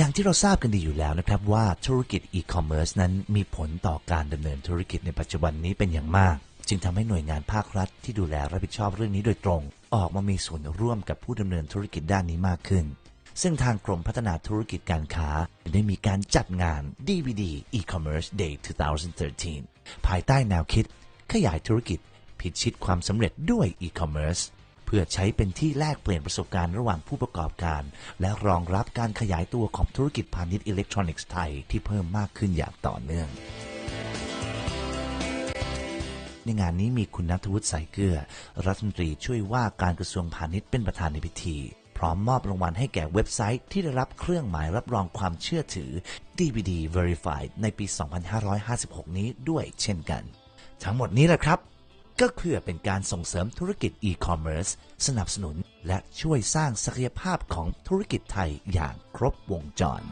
อย่างที่เราทราบกันดีอยู่แล้วนะครับว่าธุรกิจอีคอมเมิร์ซนั้นมีผลต่อการดำเนินธุรกิจในปัจจุบันนี้เป็นอย่างมาก จึงทำให้หน่วยงานภาครัฐที่ดูแลรับผิดชอบเรื่องนี้โดยตรง ออกมามีส่วนร่วมกับผู้ดำเนินธุรกิจด้านนี้มากขึ้น ซึ่งทางกรมพัฒนาธุรกิจการค้าได้มีการจัดงาน DVD E-commerce Day 2013 ภายใต้แนวคิด ขยายธุรกิจ พิชิตความสำเร็จด้วย e-commerce เพื่อใช้เป็นที่แลกเปลี่ยนประสบการณ์ระหว่างผู้ประกอบการ และรองรับการขยายตัวของธุรกิจพาณิชย์อิเล็กทรอนิกส์ไทยที่เพิ่มมากขึ้นอย่างต่อเนื่องในงานนี้มีคุณนัทวุฒิสายเกลือ รัฐมนตรีช่วยว่าการกระทรวงพาณิชย์เป็นประธานในพิธี พร้อมมอบรางวัลให้แก่เว็บไซต์ที่ได้รับเครื่องหมายรับรองความเชื่อถือ DVD Verified ในปี 2556 นี้ด้วยเช่นกัน ทั้งหมดนี้แหละครับ ก็เพื่อเป็นการส่งเสริมธุรกิจอีคอมเมิร์ซสนับสนุนและช่วยสร้างศักยภาพของธุรกิจไทยอย่างครบวงจร